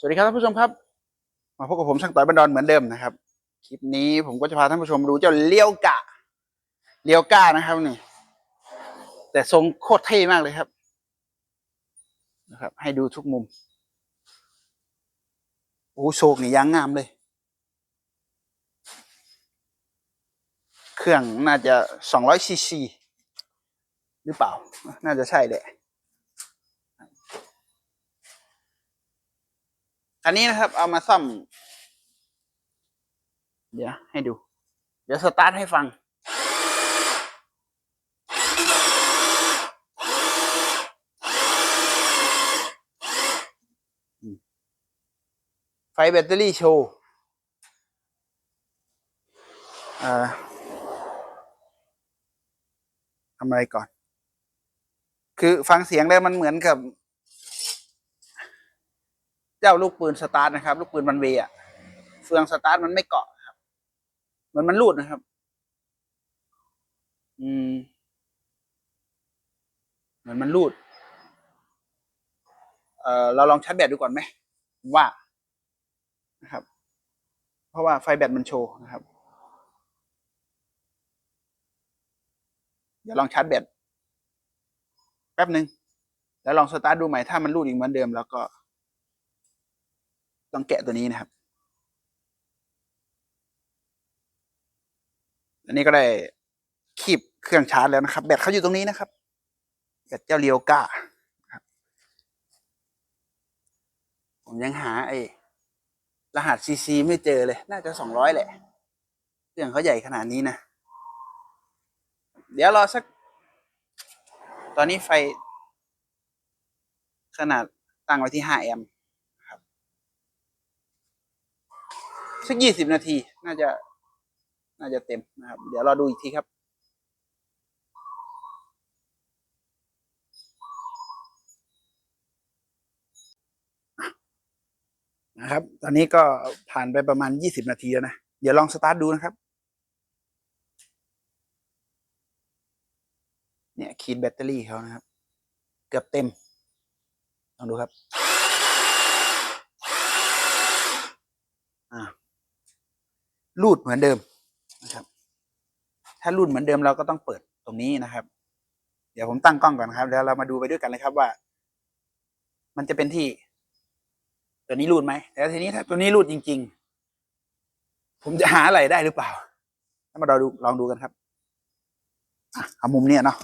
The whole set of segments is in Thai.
สวัสดีครับท่านผู้ชมครับ มาพบกับผมช่างต่อยบันดอนเหมือนเดิมนะครับ คลิปนี้ผมก็จะพาท่านผู้ชมดูเจ้าเลี้ยวกะเลี้ยวก้านะครับนี่ แต่ทรงโคตรเท่มากเลยครับนะครับ ให้ดูทุกมุมโอ้โชคนี่ยางงามเลย เครื่องน่าจะสองร้อยซีซีหรือเปล่า น่าจะใช่แหละ อันนี้นะครับ เอามาซ่อม เดี๋ยวให้ดู เดี๋ยวสตาร์ทให้ฟัง ไฟแบตเตอรี่โชว์ทำอะไรก่อน คือฟังเสียงแล้วมันเหมือนกับ เจ้าลูกปืนสตาร์ทนะครับ ลูกปืนมันเวย์อะเฟืองสตาร์ทมันไม่เกาะครับ เหมือนมันรูดนะครับ อืมเหมือนมันรูด เอ่อเราลองชาร์จแบตดูก่อนไหมว่านะครับ เพราะว่าไฟแบตมันโชว์นะครับเดี๋ยวลองชาร์จแบตแป๊บหนึ่งแล้วลองสตาร์ทดูใหม่ถ้ามันรูดอีกเหมือนเดิมแล้วก็ ต้องแกะตัวนี้นะครับ อันนี้ก็ได้คีบเครื่องชาร์จแล้วนะครับ แบตเขาอยู่ตรงนี้นะครับแบตเจ้าเรียวก้าครับผมยังหาไอ้รหัสซีซีไม่เจอเลย น่าจะสองร้อยแหละเครื่องเขาใหญ่ขนาดนี้นะ เดี๋ยวรอสัก ตอนนี้ไฟ ขนาดตั้งไว้ที่ห้าแอมป์ สักยี่สิบนาที น่าจะ น่าจะเต็มนะครับ เดี๋ยวรอดูอีกทีครับ นะครับ ตอนนี้ก็ผ่านไปประมาณยี่สิบนาทีแล้วนะ เดี๋ยวลองสตาร์ทดูนะครับ เนี่ยคีดแบตเตอรี่เขานะครับ เกือบเต็ม ลองดูครับ อ่า รูดเหมือนเดิมนะครับ ถ้ารูดเหมือนเดิมเราก็ต้องเปิดตรงนี้นะครับ เดี๋ยวผมตั้งกล้องก่อนครับ แล้วเรามาดูไปด้วยกันเลยครับว่า มันจะเป็นที่ ตัวนี้รูดไหมแล้วทีนี้ถ้าตัวนี้รูดจริง ๆ ผมจะหาอะไรได้หรือเปล่าถ้ามาเราดูลองดูกันครับเอามุมเนี้ยเนาะ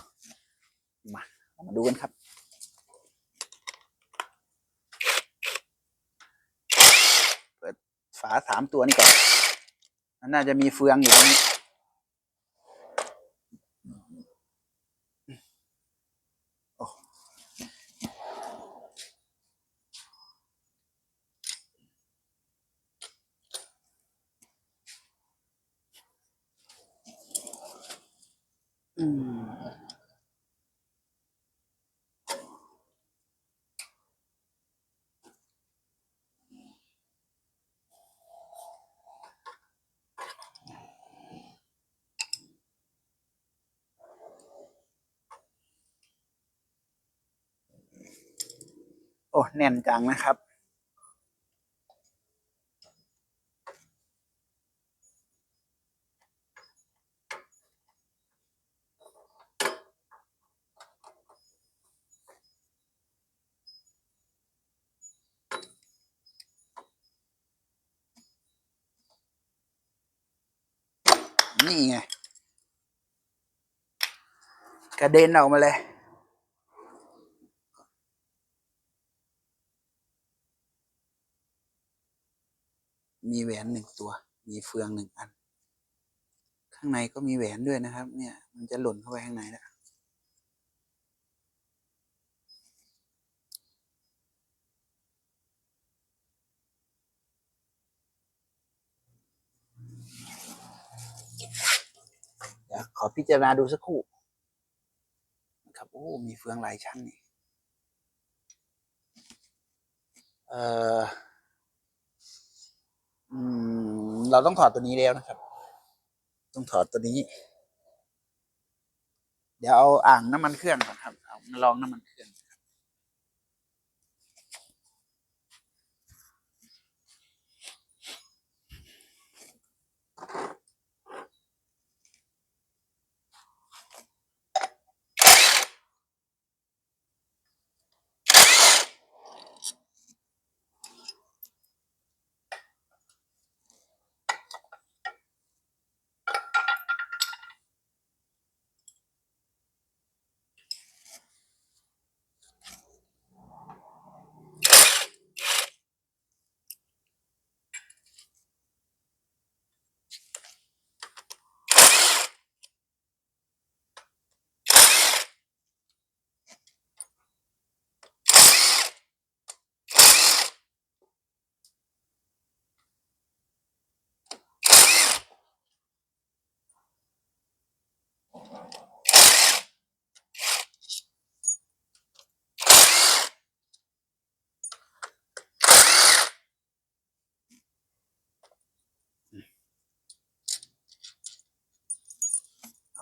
มาามาดูกันครับเปิดฝาสามตัวนี้ก่อน นน่าจะมีเฟืองอยู่ตรงนี้โอ้อืม โอ้แน่นจังนะครับ นี่ไง กระเด็นออกมาเลย มีแหวนหนึ่งตัว มีเฟืองหนึ่งอัน ข้างในก็มีแหวนด้วยนะครับ เนี่ย มันจะหล่นเข้าไปข้างในแล้วขอพิจารณาดูสักครู่นะครับโอ้ มีเฟืองหลายชั้นนี่ เอ่อ อืม เราต้องถอดตัวนี้แล้วนะครับ ต้องถอดตัวนี้ เดี๋ยวเอาอ่างน้ำมันเครื่องก่อนครับเอามาลองน้ำมันเครื่อง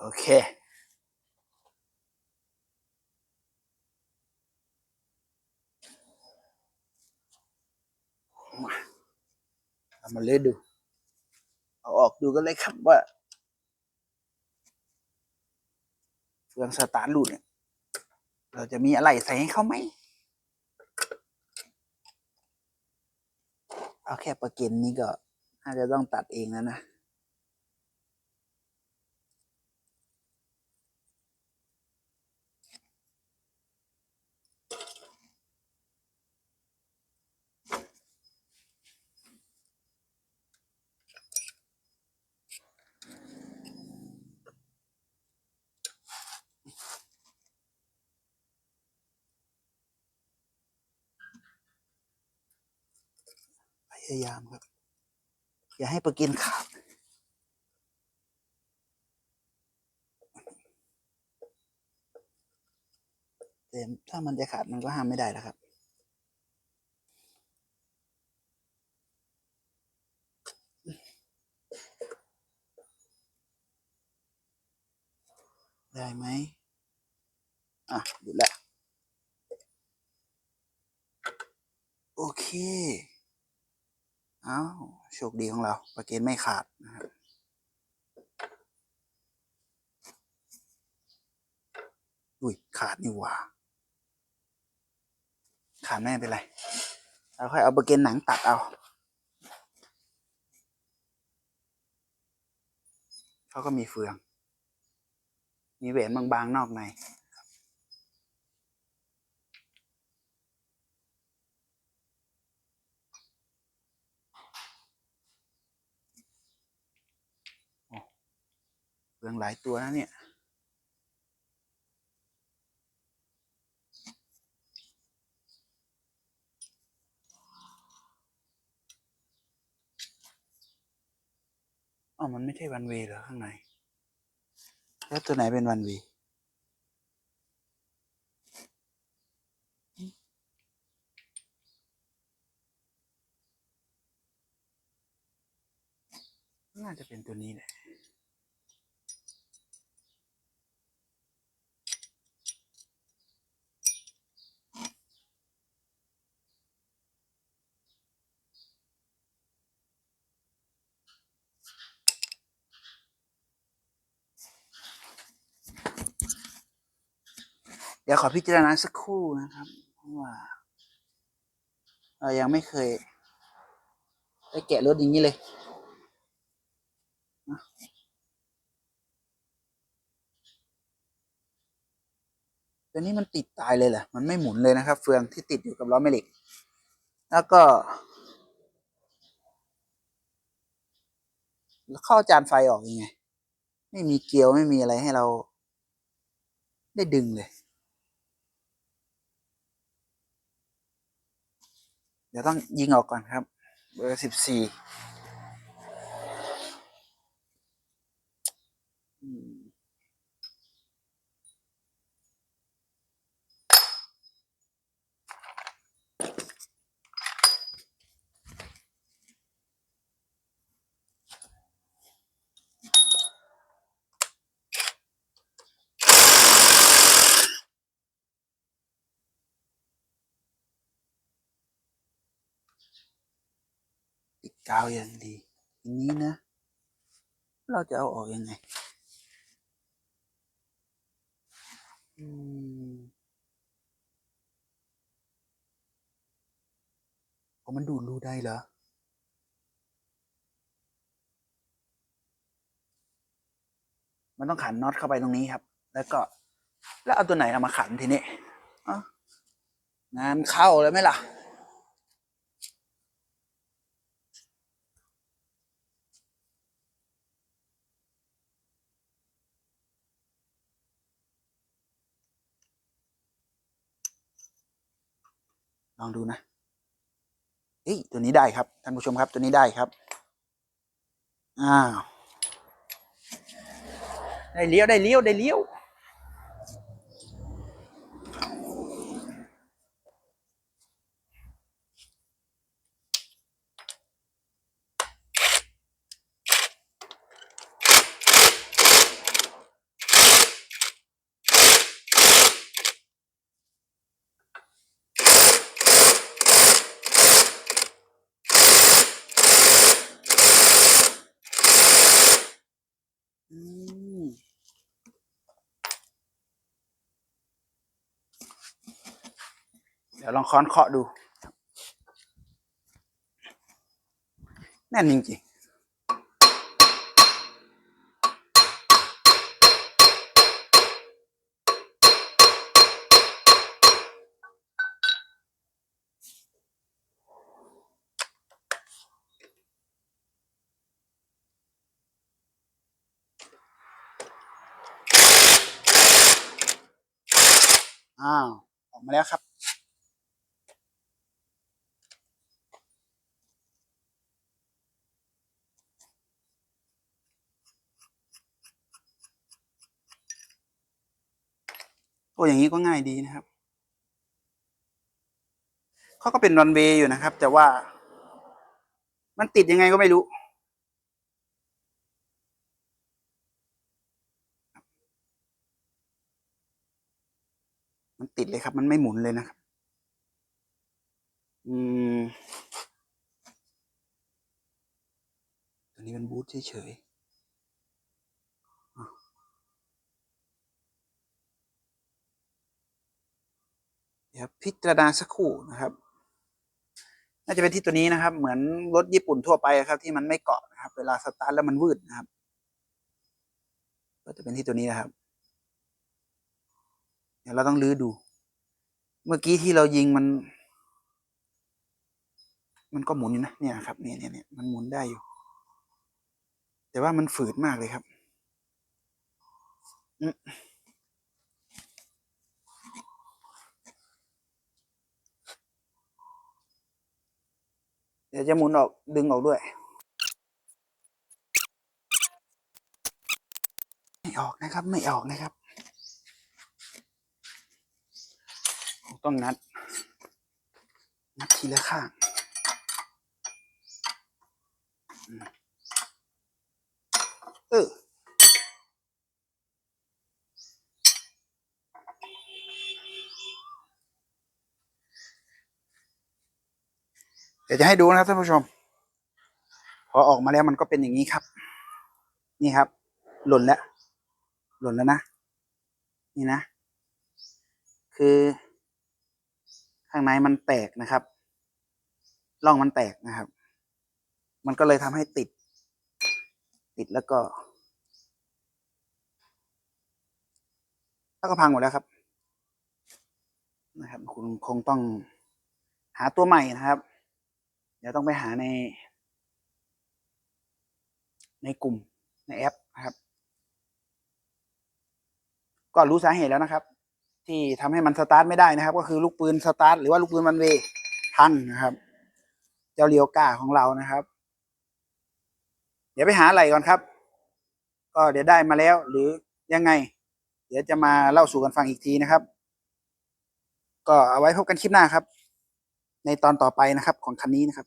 โอเค มาเอามาเล่นดู เอาออกดูกันเลยครับว่าเฟืองสตาร์ทหลุดเนี่ย เราจะมีอะไรใส่ให้เขาไหม เอาแค่ประเก็นนี้ก็น่าจะต้องตัดเองแล้วนะ พยายามครับ อย่าให้ประก็นขาดแต่ถ้ามันจะขาดมันก็ห้ามไม่ได้แล้วครับได้ไหมอะหยุดแล้วโอเค อาโชคดีของเรา ประเกนไม่ขาดนะครับอุ้ยขาดนี่หว่า ขาดไม่เป็นไรเราค่อยเอาประเกนหนังตัดเอาเขาก็มีเฟือง มีแหวนบางๆนอกใน เฟืองหลายตัวนะเนี่ยอ๋อมันไม่ใช่วันเวเหรอข้างใน แล้วตัวไหนเป็นวันเวน่าจะเป็นตัวนี้แหละ ดี๋ยวขอพิจารณาสักครู่นะครับว่าเรายังไม่เคยได้แกะรถอย่างนี้เลยตัวนี้มันติดตายเลยเหรอมันไม่หมุนเลยนะครับ เฟืองที่ติดอยู่กับล้อแม่เหล็ก แล้วก็แล้วเข้าจานไฟออกยังไง ไม่มีเกลียวไม่มีอะไรให้เรา ได้ดึงเลย เดี๋ยวต้องยิงออกก่อนครับ เบอร์สิบสี่ กาวอย่างดีทีนี้นะ เราจะเอาออกยังไงอืมมันดูดรูได้เหรอมันต้องขันน็อตเข้าไปตรงนี้ครับ แล้วก็ แล้วเอาตัวไหนเอามาขันทีนี้อ้างานเข้าเลยไหมล่ะ ลองดูนะเฮ้ยตัวนี้ได้ครับท่านผู้ชมครับตัวนี้ได้ครับอ้าวได้เลี้ยวได้เลี้ยวได้เลี้ยว เดี๋ยวลองค้อนเคาะดู แน่นจริงๆอ้าว ออกมาแล้วครับ โอ้อย่างนี้ก็ง่ายดีนะครับเขาก็เป็นรันเวย์อยู่นะครับ แต่ว่า มันติดยังไงก็ไม่รู้ มันติดเลยครับ มันไม่หมุนเลยนะครับ อืมตัวนี้เป็นบูทเฉยๆ เดี๋ยวพิจารณาสักครู่นะครับ น่าจะเป็นที่ตัวนี้นะครับ เหมือนรถญี่ปุ่นทั่วไปครับ ที่มันไม่เกาะนะครับ เวลาสตาร์ทแล้วมันวืดนะครับ ก็จะเป็นที่ตัวนี้นะครับ เดี๋ยวเราต้องลื้อดู เมื่อกี้ที่เรายิงมัน มันก็หมุนอยู่นะเนี่ยครับเนี่ยเนี่ยเนี่ยมันหมุนได้อยู่ แต่ว่ามันฝืดมากเลยครับ อืม เดี๋ยวจะหมุนออกดึงออกด้วยไม่ออกนะครับไม่ออกนะครับ ต้องนัด นัดทีละข้างเออ ดี๋ยวจะให้ดูนะครับท่านผู้ชม พอออกมาแล้วมันก็เป็นอย่างนี้ครับ นี่ครับ หล่นแล้ว หล่นแล้วนะ นี่นะ คือ ข้างในมันแตกนะครับร่องมันแตกนะครับ มันก็เลยทำให้ติด ติดแล้วก็ แล้วก็พังหมดแล้วครับ นะครับ คุณคงต้องหาตัวใหม่นะครับ เดี๋ยวต้องไปหาใน ในกลุ่มในแอปนะครับ ก็รู้สาเหตุแล้วนะครับ ที่ทำให้มันสตาร์ทไม่ได้นะครับ ก็คือลูกปืนสตาร์ทหรือว่าลูกปืนมันเวพังนะครับ เจ้าเลียวก้าของเรานะครับ เดี๋ยวไปหาอะไรก่อนครับ ก็เดี๋ยวได้มาแล้วหรือยังไง เดี๋ยวจะมาเล่าสู่กันฟังอีกทีนะครับ ก็เอาไว้พบกันคลิปหน้าครับ ในตอนต่อไปนะครับของคันนี้นะครับ